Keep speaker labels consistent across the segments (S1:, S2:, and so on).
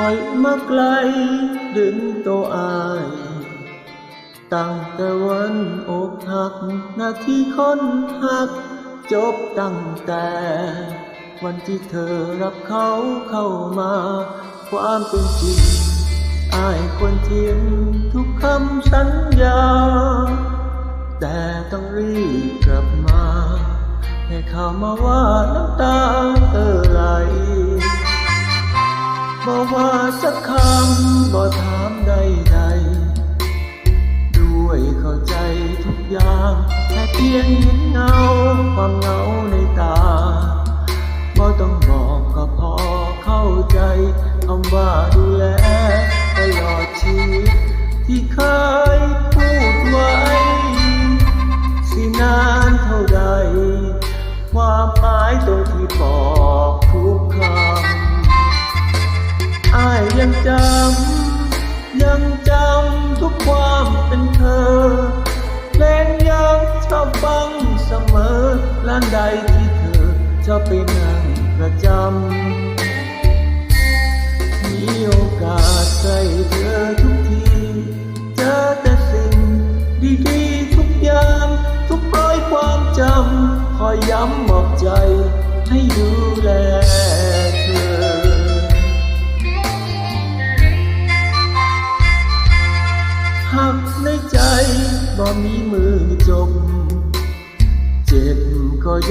S1: อยมาไกล ดึงตัวอาย ตั้งแต่วันอกหัก นาทีค้นหัก จบตั้งแต่ วันที่เธอรับเขาเข้ามา ความเป็นจริงอายควรทิ้งทุกคำสัญญา แต่ต้องรีบกลับมา ให้ข่ามาว่าน้ำตาเออไหล บอกว่าสักคำบ่ถามใดๆด้วยเข้าใจทุกอย่างแค่เพียงเห็นเงาความเหงาในตาบ่ต้องบอกก็พอเข้าใจคำว่าดูแลตลอดชีวิตที่เคยพูดไว้ สินานเท่าใดความหมายตรงที่บอก บฟังเสมอร้านใดที่เธอชอบไปนั่งประจำ มีโอกาสใกล้เธอทุกที เจอแต่สิ่งดีๆทุกยามทุกร้อยความจำ คอยย้ำบอกใจให้ดูแล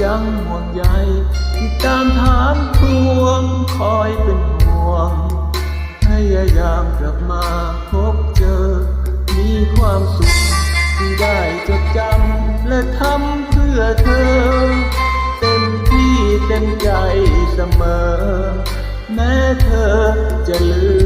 S1: ยังห่วงใยติดตามถามทวงคอยเป็นห่วงพยายามกลับมาพบเจอ มีความสุขที่ได้จดจำและทำเพื่อเธอ เต็มที่เต็มใจเสมอ แม้เธอจะลืม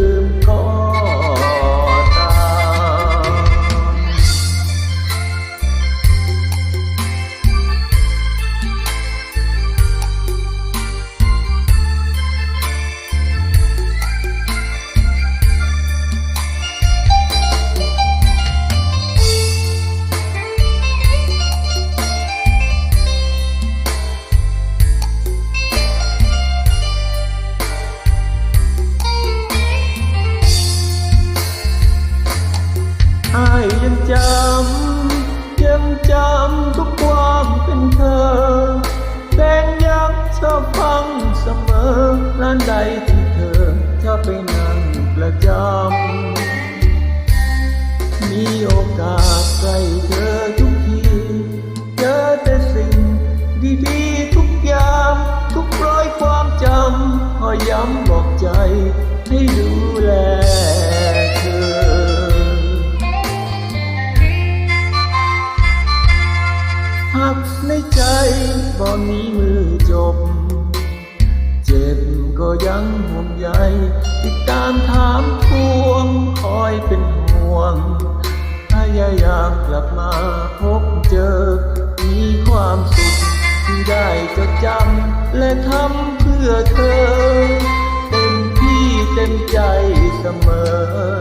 S1: จำทุกความเป็นเธอแดงยังชอบฟังเสมอร้านใดที่เธอชอบไปนั่งประจำมีโอกาสใกล้เธอทุกทีเจอแต่สิ่งดีๆทุกยางทุกร้อยความจำคอยย้ำบอกใจให้ดูแล ในใจบ่มีมือจบ เจ็บก็ยังห่วงใยติดตามถามทวงคอยเป็นห่วงพยายามกลับมาพบเจอ มีความสุขที่ได้จดจำและทำเพื่อเธอ เต็มที่เต็มใจเสมอ